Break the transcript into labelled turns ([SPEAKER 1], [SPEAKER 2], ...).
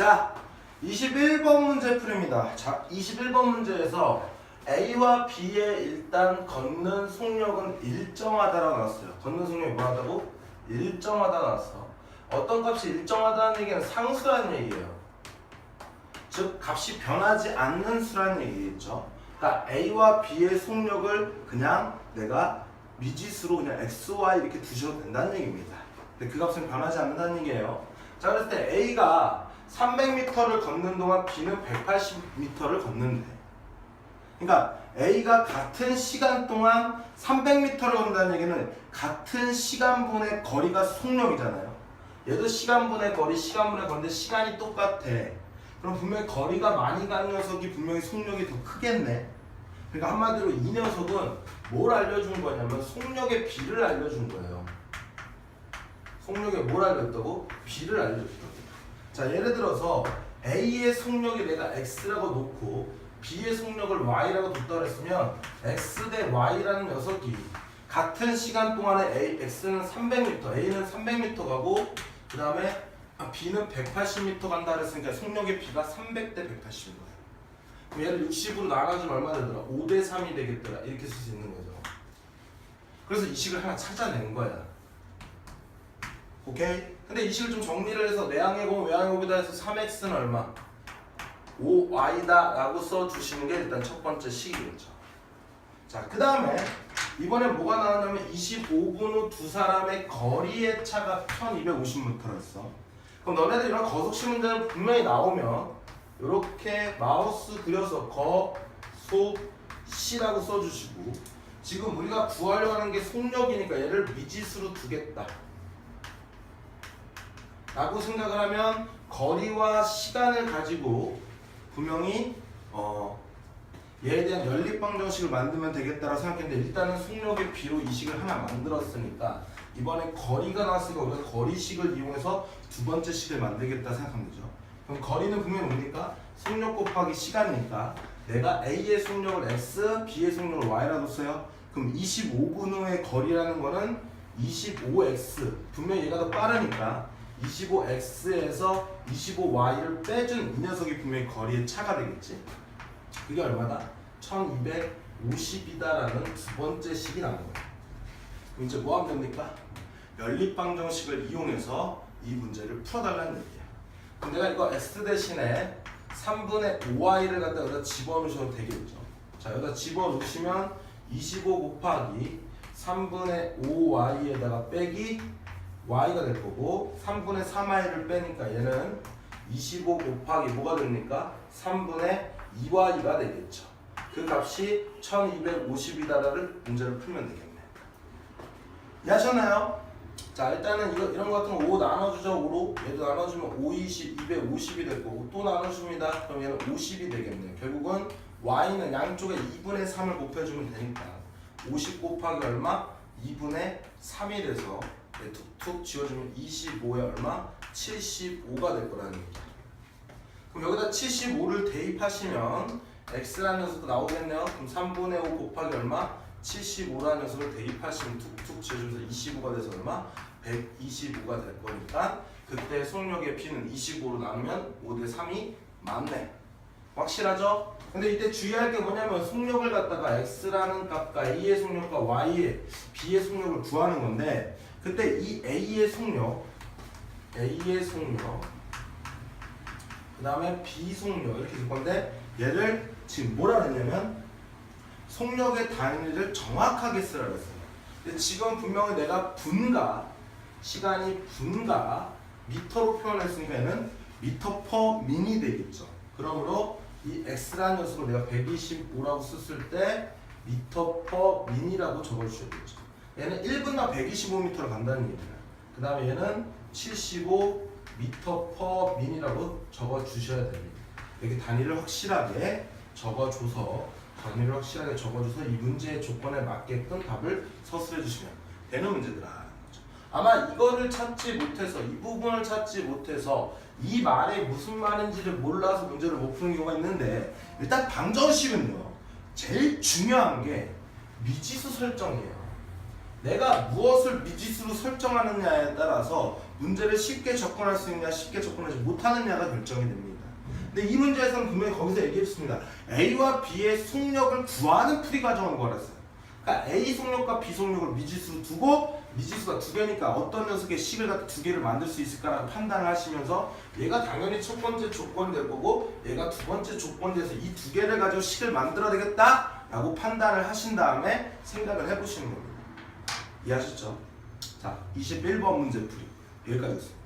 [SPEAKER 1] 자, 21번 문제 풀입니다. 자, 21번 문제에서 A와 B의 일단 걷는 속력은 일정하다라고 나왔어요. 걷는 속력이 뭐하다고? 일정하다 나왔어. 어떤 값이 일정하다는 얘기는 상수라는 얘기예요. 즉 값이 변하지 않는 수라는 얘기겠죠. 그러니까 A와 B의 속력을 그냥 내가 미지수로 그냥 x, y 이렇게 두셔도 된다는 얘기입니다. 근데 그 값은 변하지 않는다는 얘기예요. 자 그랬을 때 A가 300m를 걷는 동안 B는 180m를 걷는데 그러니까 A가 같은 시간 동안 300m를 걷는다는 얘기는 같은 시간분의 거리가 속력이잖아요. 얘도 시간분의 거리, 시간분의 거리인데 시간이 똑같아. 그럼 분명히 거리가 많이 가는 녀석이 분명히 속력이 더 크겠네. 그러니까 한마디로 이 녀석은 뭘 알려준 거냐면 속력의 비를 알려준 거예요. 속력에 뭘 알려줬다고? 비를 알려줬다고. 자 예를 들어서 A의 속력이 내가 X라고 놓고 B의 속력을 Y라고 뒀다 그랬으면 X 대 Y라는 녀석이 같은 시간 동안에 A, X는 300m, A는 300m 가고 그 다음에 B는 180m 간다 그랬으니까 속력의 B가 300 대 180인 거예요. 그럼 얘를 60으로 나눠주면 얼마 되더라? 5 대 3이 되겠더라. 이렇게 쓸 수 있는 거죠. 그래서 이 식을 하나 찾아낸 거야. 오케이? 근데 이 식을 좀 정리를 해서 내항의 공, 외항의 공이다 해서 3x는 얼마? 5y다 라고 써주시는 게 일단 첫 번째 식이겠죠. 자, 그 다음에 이번에 뭐가 나왔냐면 25분 후 두 사람의 거리의 차가 1250m였어. 그럼 너네들 이런 거속식 문제는 분명히 나오면 이렇게 마우스 그려서 거, 속, 시라고 써주시고 지금 우리가 구하려고 하는 게 속력이니까 얘를 미지수로 두겠다. 라고 생각을 하면 거리와 시간을 가지고 분명히 어 얘에 대한 연립방 정식을 만들면 되겠다라고 생각했는데 일단은 속력의 비로 이 식을 하나 만들었으니까 이번에 거리가 나왔으니까 우리가 거리식을 이용해서 두 번째 식을 만들겠다 되죠. 그럼 거리는 분명히 뭡니까? 속력 곱하기 시간이니까 내가 A의 속력을 X, B의 속력을 Y라고 써요. 그럼 25분 후의 거리라는 거는 25X 분명히 얘가 더 빠르니까 25x에서 25y를 빼준 이 녀석이 분명히 거리의 차가 되겠지. 그게 얼마다? 1250이다라는 두 번째 식이 나온 거야. 그럼 이제 뭐 하면 됩니까? 연립방정식을 이용해서 이 문제를 풀어달라는 얘기야. 그럼 내가 이거 x 대신에 3분의 5y를 갖다 여기다 집어넣으셔도 되겠죠. 자 여기다 집어넣으시면 25 곱하기 3분의 5y에다가 빼기 y가 될 거고 3분의 3y를 빼니까 얘는 25 곱하기 뭐가 됩니까? 3분의 2y가 되겠죠. 그 값이 1250이다라를 문제를 풀면 되겠네. 이해하셨나요? 자 일단은 이거, 이런 거 같은 거 5 나눠주죠 5로 얘도 나눠주면 5, 20, 250이 될 거고 또 나눠줍니다 그럼 얘는 50이 되겠네요 결국은 y는 양쪽에 2분의 3을 곱해주면 되니까 50 곱하기 얼마? 2분의 3이 돼서 네, 툭 툭 지워주면 25에 얼마? 75가 될 거라는 얘기죠. 그럼 여기다 75를 대입하시면 x라는 녀석도 나오겠네요. 그럼 3분의 5 곱하기 얼마? 75라는 녀석을 대입하시면 툭툭 지워주면서 25가 돼서 얼마? 125가 될 거니까 그때 속력의 p는 25로 나누면 5대 3이 맞네. 확실하죠? 근데 이때 주의할 게 뭐냐면 속력을 갖다가 x라는 값과 a의 속력과 y의 b의 속력을 구하는 건데 그때 이 a의 속력 a의 속력 그 다음에 b 속력 이렇게 될 건데 얘를 지금 뭐라 그랬냐면 속력의 단위를 정확하게 쓰라 그랬어요 근데 지금 분명히 내가 분가 시간이 분가 미터로 표현했으니까 얘는 미터 퍼 민이 되겠죠 그러므로 이 x라는 녀석을 내가 125라고 썼을 때 미터 퍼 민이라고 적어주셔야겠죠. 얘는 1분당 125m로 간다는 얘기예요. 그 다음에 얘는 75 미터 퍼 민이라고 적어 주셔야 됩니다. 이렇게 단위를 확실하게 적어줘서 단위를 확실하게 적어줘서 이 문제의 조건에 맞게끔 답을 서술해 주시면 되는 문제들아. 아마 이거를 찾지 못해서 이 부분을 찾지 못해서 이 말이 무슨 말인지를 몰라서 문제를 못 푸는 경우가 있는데 일단 방정식은요 제일 중요한 게 미지수 설정이에요 내가 무엇을 미지수로 설정하느냐에 따라서 문제를 쉽게 접근할 수 있냐 쉽게 접근하지 못하느냐가 결정이 됩니다. 근데 이 문제에서는 분명히 거기서 얘기했습니다. A와 B의 속력을 구하는 풀이 과정을 구하랬어요. 그러니까 A 속력과 B 속력을 미지수로 두고 미지수가 두 개니까 어떤 녀석의 식을 갖다 두 개를 만들 수 있을까라고 판단을 하시면서 얘가 당연히 첫 번째 조건 될 거고 얘가 두 번째 조건 돼서 이 두 개를 가지고 식을 만들어야 되겠다라고 판단을 하신 다음에 생각을 해보시는 겁니다. 이해하셨죠? 자, 21번 문제 풀이 여기까지였습니다.